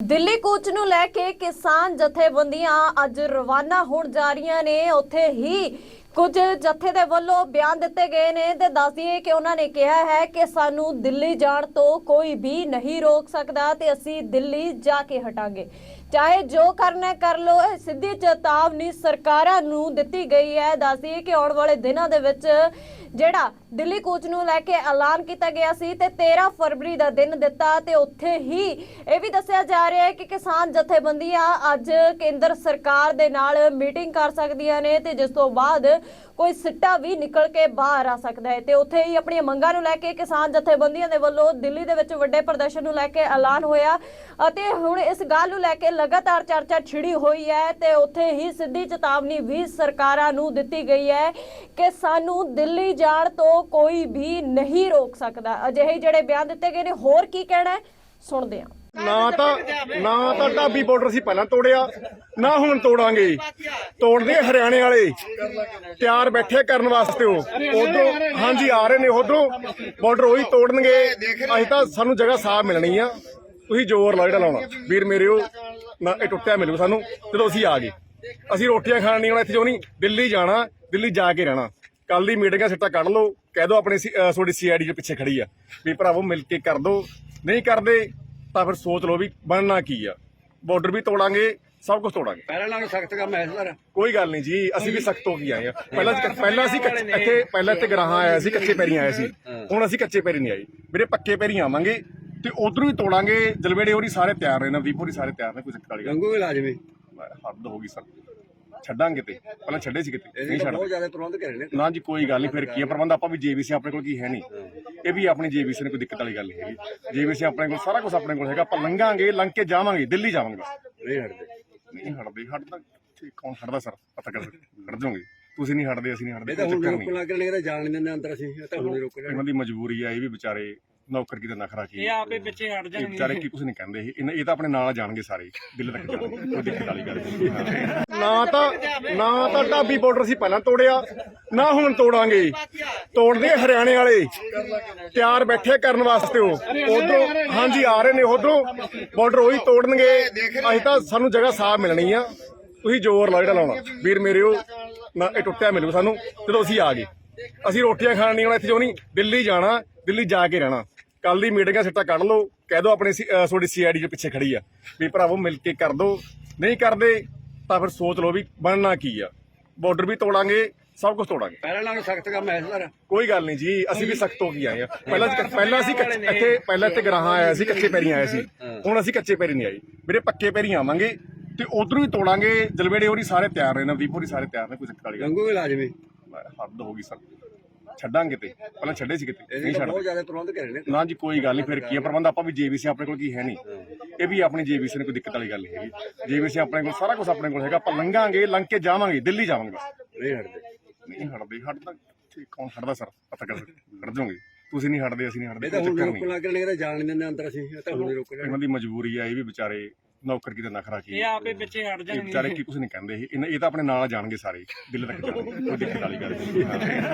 ਦਿੱਲੀ ਕੂਚ ਨੂੰ ਲੈ ਕੇ ਕਿਸਾਨ ਜਥੇਬੰਦੀਆਂ ਅੱਜ ਰਵਾਨਾ ਹੋਣ ਜਾ ਰਹੀਆਂ ਨੇ। ਉੱਥੇ ਹੀ ਕੁਝ ਜਥੇ ਦੇ ਵੱਲੋਂ ਬਿਆਨ ਦਿੱਤੇ ਗਏ ਨੇ ਤੇ ਦੱਸ ਦਈਏ ਕਿ ਉਹਨਾਂ ਨੇ ਕਿਹਾ ਹੈ ਕਿ ਸਾਨੂੰ ਦਿੱਲੀ ਜਾਣ ਤੋਂ ਕੋਈ ਵੀ ਨਹੀਂ ਰੋਕ ਸਕਦਾ ਤੇ ਅਸੀਂ ਦਿੱਲੀ ਜਾ ਕੇ ਹਟਾਂਗੇ। ਚਾਹੇ ਜੋ ਕਰਨਾ ਕਰ ਲੋ ਇਹ ਸਿੱਧੀ ਚੇਤਾਵਨੀ ਸਰਕਾਰਾਂ ਨੂੰ ਦਿੱਤੀ ਗਈ ਹੈ। ਦੱਸ ਦਈਏ ਕਿ ਆਉਣ ਵਾਲੇ ਦਿਨਾਂ ਦੇ ਵਿੱਚ ਜਿਹੜਾ ਦਿੱਲੀ ਕੂਚ ਨੂੰ ਲੈ ਕੇ ਐਲਾਨ ਕੀਤਾ ਗਿਆ ਸੀ ਤੇ 13 ਫਰਵਰੀ ਦਾ ਦਿਨ ਦਿੱਤਾ ਤੇ ਉੱਥੇ ਹੀ ਇਹ ਵੀ ਦੱਸਿਆ ਜਾ ਰਿਹਾ ਹੈ ਕਿ ਕਿਸਾਨ ਜਥੇਬੰਦੀਆਂ ਅੱਜ ਕੇਂਦਰ ਸਰਕਾਰ ਦੇ ਨਾਲ ਮੀਟਿੰਗ ਕਰ ਸਕਦੀਆਂ ਨੇ ਤੇ ਜਿਸ ਤੋਂ ਬਾਅਦ ਕੋਈ ਸਿੱਟਾ ਵੀ ਨਿਕਲ ਕੇ ਬਾਹਰ ਆ ਸਕਦਾ ਹੈ। ਤੇ ਉੱਥੇ ਹੀ ਆਪਣੀਆਂ ਮੰਗਾਂ ਨੂੰ ਲੈ ਕੇ ਕਿਸਾਨ ਜਥੇਬੰਦੀਆਂ ਦੇ ਵੱਲੋਂ ਦਿੱਲੀ ਦੇ ਵਿੱਚ ਵੱਡੇ ਪ੍ਰਦਰਸ਼ਨ ਨੂੰ ਲੈ ਕੇ ਐਲਾਨ ਹੋਇਆ। ਅਤੇ ਹੁਣ ਇਸ ਗੱਲ ਨੂੰ ਲੈ ਕੇ ਲਗਾਤਾਰ ਚਰਚਾ ਛਿੜੀ ਹੋਈ ਹੈ ਤੇ ਉੱਥੇ ਹੀ ਸਿੱਧੀ ਚੇਤਾਵਨੀ ਵੀ ਸਰਕਾਰਾਂ ਨੂੰ ਦਿੱਤੀ ਗਈ ਹੈ ਕਿ ਸਾਨੂੰ ਦਿੱਲੀ ਜਾਣ ਤੋਂ ਕੋਈ ਵੀ ਨਹੀਂ ਰੋਕ ਸਕਦਾ। ਅਜਿਹੇ ਜਿਹੜੇ ਬਿਆਨ ਦਿੱਤੇ ਗਏ ਨੇ, ਹੋਰ ਕੀ ਕਹਿਣਾ ਸੁਣਦੇ ਹਾਂ। ਨਾ ਤਾਂ ਨਾ ਤਾਂ ਢਾਬੀ ਬਾਰਡਰ ਸੀ ਪਹਿਲਾਂ ਤੋੜਿਆ, ਨਾ ਹੁਣ ਤੋੜਾਂਗੇ। ਤੋੜਦੇ ਹਰਿਆਣੇ ਵਾਲੇ, ਤਿਆਰ ਬੈਠੇ ਕਰਨ ਵਾਸਤੇ ਉਹ। ਉਧਰੋਂ, ਹਾਂਜੀ, ਆ ਰਹੇ ਨੇ ਉਧਰੋਂ ਬਾਰਡਰ ਉਹੀ ਤੋੜਨਗੇ। ਅਸੀਂ ਤਾਂ ਸਾਨੂੰ ਜਗ੍ਹਾ ਸਾਫ਼ ਮਿਲਣੀ ਆ। ਤੁਸੀਂ ਜ਼ੋਰ ਲਾ ਜਿਹੜਾ ਲਾਉਣਾ। ਵੀਰ ਮੇਰੇ ਉਹ, ਨਾ, ਇਹ ਟੁੱਟਿਆ ਮਿਲੂ ਸਾਨੂੰ, ਜਦੋਂ ਅਸੀਂ ਆ ਗਏ। ਅਸੀਂ ਰੋਟੀਆਂ ਖਾਣ ਨਹੀਂ ਆਉਣਾ ਇੱਥੇ, ਜੋ ਨਹੀਂ, ਦਿੱਲੀ ਜਾਣਾ, ਦਿੱਲੀ ਜਾ ਕੇ ਰਹਿਣਾ। ਕੱਲ ਦੀ ਮੀਟਿੰਗਾਂ ਆ, ਸਿੱਟਾ ਕੱਢ ਲਓ। ਕਹਿ ਦਿਓ ਆਪਣੇ ਸੀ- ਅਹ, ਤੁਹਾਡੀ ਸੀਆਈਡੀ ਦੇ ਪਿੱਛੇ ਖੜੀ ਆ। ਵੀ ਭਰਾਵੋ, ਮਿਲ ਕੇ ਕਰ ਦਿਓ ਨਹੀਂ ਕਰਦੇ ਤਾਂ ਫਿਰ ਸੋਚ ਲਓ ਵੀ ਬਣਨਾ ਕੀ ਆ। ਬਾਰਡਰ ਵੀ ਤੋੜਾਂਗੇ ਸਭ ਕੁਝ ਤੋੜਾਂਗੇ। ਪਹਿਲਾਂ ਨਾਲੋਂ ਸਖਤ ਕੰਮ ਹੈ ਇਸ ਵਾਰ ਕੋਈ ਗੱਲ ਨਹੀਂ ਜੀ ਅਸੀਂ ਵੀ ਸਖਤ ਹੋ ਕੇ ਆਏ ਆ ਪਹਿਲਾਂ ਪਹਿਲਾਂ ਅਸੀਂ ਕੱਚੇ- ਇੱਥੇ ਪਹਿਲਾਂ ਇੱਥੇ ਗਰਾਹਾਂ ਆਇਆ ਸੀ ਕੱਚੇ ਪੈਰੀਂ ਆਏ ਸੀ। ਹੁਣ ਅਸੀਂ ਕੱਚੇ ਪੈਰੀ ਨਹੀਂ ਆਏ। ਵੀਰੇ ਪੱਕੇ ਪੈਰੀ ਆਵਾਂਗੇ ਤੇ ਉਧਰੋਂ ਹੀ ਤੋੜਾਂਗੇ। ਜਲਵੇੜੇ ਹੋਰੀ ਸਾਰੇ ਤਿਆਰ ਨੇ ਨਵਦੀਪ ਹੋਰੀ ਸਾਰੇ ਤਿਆਰ ਨੇ ਕੋਈ ਚੱਕਰ ਵਾਲੀ ਗੱਲ ਗੰਗੂ ਵੀ ਲਾਜ਼ਮੀ ਨਹੀਂ। ਹੱਦ ਹੋ ਗਈ ਸਰ। ਛੱਡਾਂਗੇ ਤੇ। ਪਹਿਲਾਂ ਛੱਡੇ ਸੀ ਕਿਤੇ। ਨਹੀਂ ਬਹੁਤ ਜ਼ਿਆਦਾ ਪ੍ਰਬੰਧ ਕਰੇ ਨੇ। ਨਾ ਜੀ ਕੋਈ ਗੱਲ ਨਹੀਂ ਫਿਰ ਕੀ ਹੈ ਪ੍ਰਬੰਧ ਆਪਾਂ ਵੀ ਜੀਬੀਸੀ ਆਪਣੇ ਕੋਲ ਕੀ ਹੈ ਨਹੀਂ। ਇਹ ਵੀ ਆਪਣੀ ਜੀਬੀਸੀ ਨੇ ਕੋਈ ਦਿੱਕਤ ਵਾਲੀ ਗੱਲ ਨਹੀਂ ਹੈਗੀ। ਜੀਬੀਸੀ ਆਪਣੇ ਕੋਲ ਸਾਰਾ ਕੁਝ ਆਪਣੇ ਕੋਲ ਹੈਗਾ। ਆਪਾਂ ਲੰਘਾਂਗੇ ਲੰਘ ਕੇ ਜਾਵਾਂਗੇ ਦਿੱਲੀ ਜਾਵਾਂਗੇ ਬਸ। ਨਹੀਂ ਹਟਦੇ। ਨਹੀਂ ਹਟਦੇ ਹਟਦਾ ਠੀਕ ਕੌਣ ਹਟਦਾ ਸਰ? ਪਤਾ ਕਰ ਹਟ ਜਾਓਗੇ। ਤੁਸੀਂ ਨਹੀਂ ਹਟਦੇ ਅਸੀਂ ਨਹੀਂ ਹਟਦੇ ਇਹ ਤਾਂ ਹੁਣ ਰੋਕਣ ਲੱਗ ਰਹੇ ਨੇ ਜਾਣ ਨਹੀਂ ਦਿੰਦੇ ਅੰਦਰ ਅਸੀਂ ਇਹ ਤਾਂ ਹੁਣ ਰੋਕ ਇਹਨਾਂ ਦੀ ਮਜਬੂਰੀ ਆ ਇਹ ਵੀ ਵਿਚਾਰੇ ਨੌਕਰ ਕੀ ਦਾ ਨਖਰਾ ਕੀ ਇਹ ਆਪੇ ਪਿੱਛੇ ਹਟ ਜਾਣਗੇ। ਵਿਚਾਰੇ ਕੀ ਕੁਝ ਨਹੀਂ ਕਹਿੰਦੇ ਇਹ। ਇਹਨਾਂ- ਇਹ ਤਾਂ ਆਪਣੇ ਨਾਲ ਜਾਣਗੇ ਸਾਰੇ ਦਿੱਲੀ ਤੱਕ ਜਾਣਗੇ। ਕੋਈ ਦਿੱਕਤ ਵਾਲੀ ਗੱਲ ਨਹੀਂ। ਨਾ ਤਾਂ ਨਾ ਤਾਂ ਢਾਬੀ ਬਾਰਡਰ ਸੀ ਪਹਿਲਾਂ ਤੋੜਿਆ ਨਾ ਹੁਣ ਤੋੜਾਂਗੇ। ਤੋੜਦੇ ਹਰਿਆਣੇ ਵਾਲੇ। ਤਿਆਰ ਬੈਠੇ ਕਰਨ ਵਾਸਤੇ ਉਹ। ਉਧਰੋਂ ਹਾਂਜੀ ਆ ਰਹੇ ਨੇ ਉਧਰੋਂ। ਬਾਰਡਰ ਉਹੀ ਤੋੜਨਗੇ। ਅਸੀਂ ਤਾਂ ਸਾਨੂੰ ਜਗ੍ਹਾ ਸਾਫ਼ ਮਿਲਣੀ ਆ। ਤੁਸੀਂ ਜ਼ੋਰ ਲਾ ਜਿਹੜਾ ਲਾਉਣਾ। ਵੀਰ ਮੇਰੇ ਉਹ ਨਾ ਇਹ ਟੁੱਟਿਆ ਮਿਲੂ ਸਾਨੂੰ। ਜਦੋਂ ਅਸੀਂ ਆ ਗਏ। ਅਸੀਂ ਰੋਟੀਆਂ ਖਾਣ ਨਹੀਂ ਆਉਣਾ ਇੱਥੇ ਜੋ ਨਹੀਂ। ਦਿੱਲੀ ਜਾਣਾ ਦਿੱਲੀ ਜਾ ਕੇ ਰਹਿਣਾ। ਕੱਲ ਦੀ ਮੀਟਿੰਗ ਸਿੱਟਾ ਕੱਢ ਲਓ ਕਹਿ ਦਿਓ ਆਪਣੇ ਤੁਹਾਡੀ ਸੀਆਈਡੀ ਦੇ ਪਿੱਛੇ ਖੜੀ ਆ ਵੀ ਭਰਾਵੋ ਮਿਲ ਕੇ ਕਰ ਦਿਓ। ਨਹੀਂ ਕਰਦੇ ਤਾਂ ਫਿਰ ਸੋਚ ਲਓ ਵੀ ਬਣਨਾ ਕੀ ਆ। ਬਾਰਡਰ ਵੀ ਤੋੜਾਂਗੇ ਸਭ ਕੁਝ ਤੋੜਾਂਗੇ। ਪਹਿਲਾਂ ਨਾਲੋਂ ਸਖਤ ਕੰਮ ਹੈ ਇਸ ਵਾਰ ਕੋਈ ਗੱਲ ਨਹੀਂ ਜੀ ਅਸੀਂ ਵੀ ਸਖਤ ਹੋ ਕੇ ਆਏ ਆ। ਪਹਿਲਾਂ ਪਹਿਲਾਂ ਅਸੀਂ ਇੱਥੇ ਪਹਿਲਾਂ ਇੱਥੇ ਗਰਾਹਾਂ ਆਇਆ ਸੀ ਕੱਚੇ ਪੈਰੀਂ ਆਏ ਸੀ। ਹੁਣ ਅਸੀਂ ਕੱਚੇ ਪੈਰੀ ਨਹੀਂ ਆਏ। ਵੀਰੇ ਪੱਕੇ ਪੈਰੀ ਆਵਾਂਗੇ ਤੇ ਉਧਰੋਂ ਹੀ ਤੋੜਾਂਗੇ। ਜਲਵੇੜੇ ਹੋਰੀ ਸਾਰੇ ਤਿਆਰ ਨੇ ਨਵਦੀਪ ਹੋਰੀ ਸਾਰੇ ਤਿਆਰ ਨੇ ਕੋਈ ਚੱਕਰ ਵਾਲੀ ਗੱਲ ਗੰਗੂ ਵੀ ਲਾਜ਼ਮੀ। ਹੱਦ ਹੋ ਗਈ ਸਰ। ਛੱਡਾਂਗੇ ਤੇ ਪਹਿਲਾਂ ਛੱਡੇ ਸੀ ਕਿਤੇ ਨਹੀਂ ਛੱਡਦੇ ਬਹੁਤ ਜ਼ਿਆਦਾ ਪ੍ਰਬੰਧ ਕਰੇ ਨੇ। ਨਾ ਜੀ ਕੋਈ ਗੱਲ ਨਹੀਂ ਫਿਰ ਕੀ ਹੈ ਪ੍ਰਬੰਧ ਆਪਾਂ ਵੀ ਜੀਬੀਸੀ ਆਪਣੇ ਕੋਲ ਕੀ ਹੈ ਨਹੀਂ। ਇਹ ਵੀ ਆਪਣੀ ਜੀਬੀਸੀ ਨੇ ਕੋਈ ਦਿੱਕਤ ਵਾਲੀ ਗੱਲ ਨਹੀਂ ਹੈਗੀ। ਜੀਬੀਸੀ ਆਪਣੇ ਕੋਲ ਸਾਰਾ ਕੁਝ ਆਪਣੇ ਕੋਲ ਹੈਗਾ। ਆਪਾਂ ਲੰਘਾਂਗੇ ਲੰਘ ਕੇ ਜਾਵਾਂਗੇ ਦਿੱਲੀ ਜਾਵਾਂਗੇ। ਬਸ ਨਹੀਂ ਹਟਦੇ। ਨਹੀਂ ਹਟਦੇ ਹਟਦਾ ਠੀਕ ਕੌਣ ਹਟਦਾ ਸਰ? ਪਤਾ ਕਰ ਹਟ ਜਾਓਗੇ। ਤੁਸੀਂ ਨਹੀਂ ਹਟਦੇ ਅਸੀਂ ਨਹੀਂ ਹਟਦੇ ਇਹ ਤਾਂ ਕੋਈ ਹੁਣ ਚੱਕਰ ਰੋਕਣ ਨਹੀਂ। ਲੱਗ ਰਹੇ ਨੇ ਜਾਣ ਨਹੀਂ ਦਿੰਦੇ ਅੰਦਰ ਅਸੀਂ ਇਹ ਤਾਂ ਹੁਣ ਰੋਕ ਰਹੇ ਇਹਨਾਂ ਦੀ ਮਜਬੂਰੀ ਆ ਇਹ ਵੀ ਵਿਚਾਰੇ ਨੌਕਰ ਕੀ ਦਾ ਨਖਰਾ ਕੀ। ਇਹ ਆਪੇ ਪਿੱਛੇ ਹਟ ਇਹ ਜਾਣਗੇ। ਵਿਚਾਰੇ ਕੀ ਕੁਝ ਨਹੀਂ ਕਹਿੰਦੇ ਇਹ ਇਹਨਾਂ- ਇਹ ਤਾਂ ਆਪਣੇ ਨਾਲ ਜਾਣਗੇ ਸਾਰੇ ਦਿੱਲੀ ਤੱਕ ਜਾਣਗੇ ਕੋਈ ਦਿੱਕਤ ਵਾਲੀ ਗੱਲ ਨਹੀਂ।